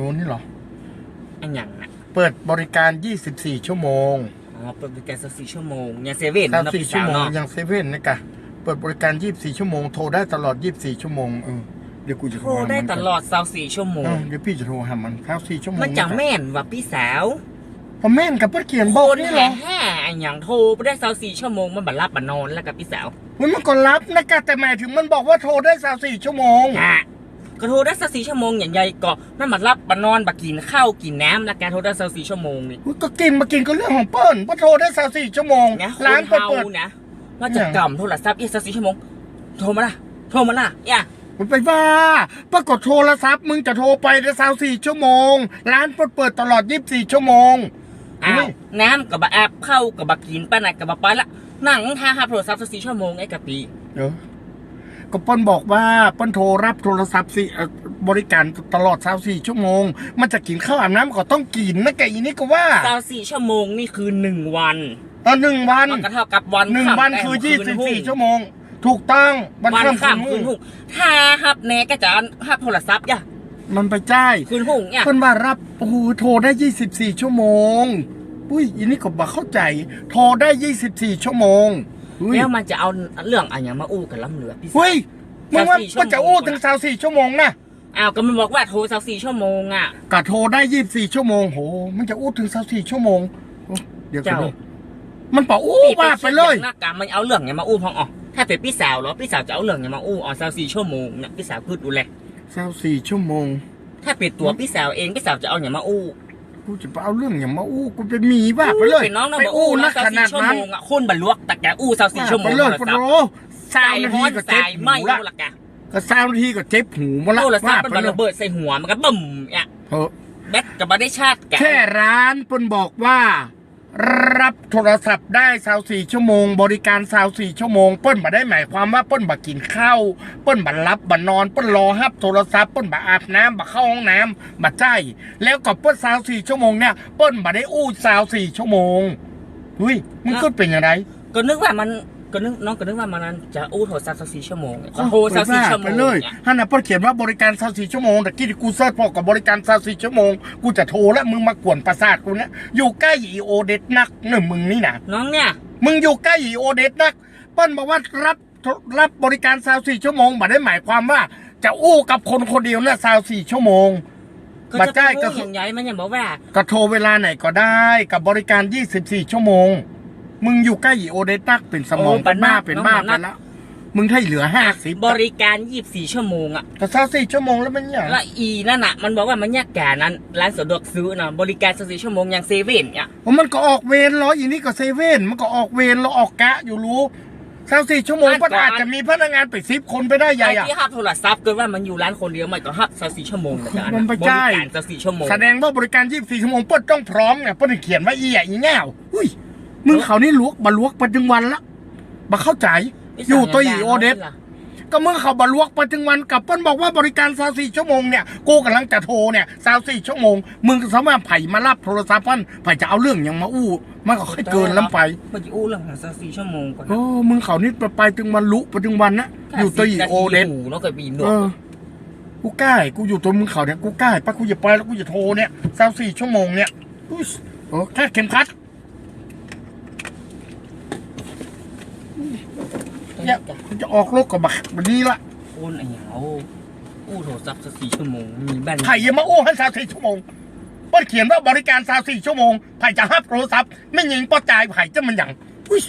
อ้นี่เหรอ อันหยังน่ะเปิดบริการ 24 ชั่วโมงอ๋อเปิดบริการสักสี่ชั่วโมงยังเซเว่นสามเนาะสี่พี่ชั่สาววโมงเนาะอย่างเซเว่นนะกะ เปิดบริการ 24 ชั่วโมง โทรได้ตลอด 24 ชั่วโมงเออเดี๋ยวกูจะโทรได้ตลอดสาวสี่ชั่วโมเองอเดี๋ยวพี่จะโทรหามันข้าวสี่ชั่วโมงมันจังแม่นว่ะพี่สาวพอแม่นกับเพื่อเขียนโคบอกนนี่เหรแห่อแห่อันหยังโทรไปได้สาวสี่ชั่วโมงมันบัดรับบัดนอนแล้วกับพี่สาวมันมันก็รับนะกะแต่หมายถึงมันบอกว่าโทรได้สามสี่ชั่วโมง ฮะ ก็โทรได้สักสี่ชั่วโมงอย่างใหญ่ก็มันบัดรับบัดนอนบัดกินข้าวกินน้ำแล้วแกโทรได้สักสี่ชั่วโมงนี่ก็กินมากินก็เรื่องของเปิ้ลว่าโทรได้สามสี่ชั่วโมงนะคร้านนเปิดเฮาเปิดนะว่าจะกำโทรศัพท์อีกสักสี่ชั่วโมงโทรมาละโทรมาละอย่ามันไปว่าปรากฏโทรศัพท์มึงจะโทรไปได้สามสี่ชั่วโมง ร้านเปิดเปิดตลอด24ชั่วโมงอ้าเฮ้วยน้ำกับบะแอบเข้ากับบะกินป้าไหนกับบะไปละนั่งทาหาโทรศัพท์สักสี่ชั่วโมงไอ้กะปีเดี๋ยว ก็เปิ้ลบอกว่าเปิ้ลโทรรับโทรศัพท์สิเอ่อบริการตลอด24ชั่วโมง มันจะกินข้าวอาบน้ำก็ต้องกินนะแกอีนี่ก็ว่าสาวสี่ชั่วโมงนี่คือหนึ่งวันตอนหนึ่งวันมันก็เท่ากับวันหนึ่งค่ำวันแรมคือคืนหุ้ง24ชั่วโมง ถูกต้องวันวันค่ำคืนข้ามคืหุ้นงหุ่งถ้าฮับแน่ก็จะฮับโทรศัพท์ย่ะมันไปจ่ายคืนหุ่งเนี่ยเปิ้ลว่ารับโอ้โหโทรได้24ชั่วโมงอุ้ยอีนี่ก็บอกเข้าใจ โทรได้24ชั่วโมง อุ้ยแล้วมันจะเอาเรื่องอะไรมาอู้กันล้ำเหลือพี่สาว เฮ้ยมึงว่า24ชั่วโมง มันจะอู้ถึงสาวสี่ชั่วโมงนะอ้าวก็มันบอกว่าโทรสาวสี่ชั่วโมงอะก็โทรได้ยี่สี่ชั่วโมงโหมันจะอู้ถึงสาวสี่ชั่วโมงโอ้เดี๋ยวกันเจ้า ดิมันบอกอู้ว่าไปเลยหน้ากามันเอาเรื่องเนี่ยมาอู้พองอ๋อถ้าเป็นพี่สาวเหรอพี่สาวจะเอาเรื่องเนี่ยมาอู้อ๋อสาวสี่ชั่วโมงเนี่ยพี่สาวพูดดูแลสาวสี่ชั่วโมง ถ้าเป็นตัวพี่สาวเองพี่สาวจะเอาเนี่ยมาอู้ กูจะไปเอาเรื่องอย่างมาอู้กูเป็นหมีว่าไปเลยเป็นน้องนะไปบอกอู้อู้นันะกสาวขนาสี่ดชั่วนั้นโมงอะคนบันลวกแต่แกอู้สาวสี่ชั่วโมงไปเลยโทปะรศัพโรท์สาสาวยนาฮ้ทีอนก็เจ็สาบยหูไหม่ละรู้ละแกก็สาวนาทีก็เจ็บหูมาละโทรศัพท์มันว่าไปบันเลยระเบิดใส่หัวมันก็บึ้มเนี่ยเถอะแบตกับบันได้ชาติแกแค่ร้านเปิ้นบอกว่า รับโทรศัพท์ได้สาวสี่ชั่วโมง บริการสาวสี่ชั่วโมงเปิ้นบ่ได้หมายความว่าเปิ้นบ่กินข้าวเปิ้นบ่รับบ่นอนเปิ้นรอฮับโทรศัพท์เปิ้นบ่อาบน้ำบ่เข้าห้องน้ำบ่ใจายแล้วก็เปิ้นสาวสี่ชั่วโมงเนี่ยเปิ้นบ่ได้อู้สาวสี่ชั่วโมงเฮ้ยมันก็เป็นยังไงก็นึกว่ามัน ก็นึกน้องก็นึกว่ามันจะอู้โทรศัพท์สักสี่ชั่วโมงเนี่ยก็โทรสักสี่ชั่วโมไปงเลยเนี่ยฮันน่ะเปิ้นเขียนว่าบริการสาวสี่ชั่วโมงแต่กี้ที่กูเซิร์ชพอกับบริการสาวสี่ชั่วโมง กูจะโทรแล้วมึงมากวนประสาทกูเนี่ยอยู่ใกล้อีโอเด็ดนักหนึ่งมึงนี่นะน้องเนี่ย มึงอยู่ใกล้อีโอเดสนักเปิ้ลบอกว่ารับรับบริการซาวสี่ชั่วโมงมาได้หมายความว่า จะอู้กับคนคนเดียวเนี่ยซาวสี่ชั่วโมงก็บัตจะรจ่ายก็พูดอย่างใหญ่มันยังบอกว่าก็โทรเวลาไหนก็ได้กับบริการ 24 ชั่วโมง มึงอยู่ใกล้อีโอเดสนักเป็นสมองโอ้เป็นบ้าบัตรนักเป็นบ้าน้องบัไปตรนัก แล้วมึงให้เหลือห้าสิบบริการยี่สี่ชั่วโมงอะก็ซาวสี่ชั่วโมงแล้วมันอย่างและอีนั่นน่ะมันบอกว่ามันยากแก่นั้นร้านสะดวกซื้อนะบริการสี่ชั่วโมงอย่างเซเว่นเนี่ยผมมันก็ออกเวรเหรออีนี่ก็เซเว่นมันก็ออกเวรแล้วออกกะอยู่รู้ซาวสี่ชั่วโมงก็อาจจะมีพนักงานไปสิบคนไปได้ใหญ่ไอ้อะ ที่ฮับโทรศัพท์เกิดว่ามันอยู่ร้านคนเดียวมันก็ฮับสี่ชั่วโมงเหมือนกันมันไปบริจ่ายการสี่ชั่วโมงแสดงว่าบริการ 24 ชั่วโมงเปิ้ลต้องพร้อมไงเปิ้ลถึงเขียนว่าอีใหญ่อีแง่วอุ้ย มึงเขานี่ลวกบลวกไปถึงวันละบาเข้าใจ อยู่ตัวอีโอเดสก็มึงเขาบลวกไปถึงวันกับเปิ้ลบอกว่าบริการ24ชั่วโมงเนี่ยกูกำลังจะโทรเนี่ย24ชั่วโมง มึงสามารถไผ่มารับโทรศัพท์เปิ้ลไผ่จะเอาเรื่องอย่างมาอู้มันก็ค่อยเกินล้ำไปมันจะอู้เรื่องของสี่ชั่วโมงก่อนโอ้มึงเขานี่ไปไปถึงวันลุไปถึงวันนะอยู่ตัวอีโอเดสเนาะกับปีนดวเออกูกล้ากูอยู่ตัวมึงเขาเนี่ยกูกล้าปะกูจะไปแล้วกูจะโทรเนี่ยสาวสี่ชั่วโมงเนี่ยอุ๊ยโอ้แค่เข็มขัด เนี่ยกูจะออกโลกกับบักวันนี้ละโอนไอ้เหี้ยเอาอู้โทรศัพท์สักสี่ชั่วโมงมีแบนไผ่ยังมาโอ้ให้สาวสี่ชั่วโมงเปิ้ลเขียนว่าบริการสาวสี่ชั่วโมงไผ่จะฮับโทรศัพท์ไม่ยิงป้อจ่ายไผ่จะมันอย่างอุ้ย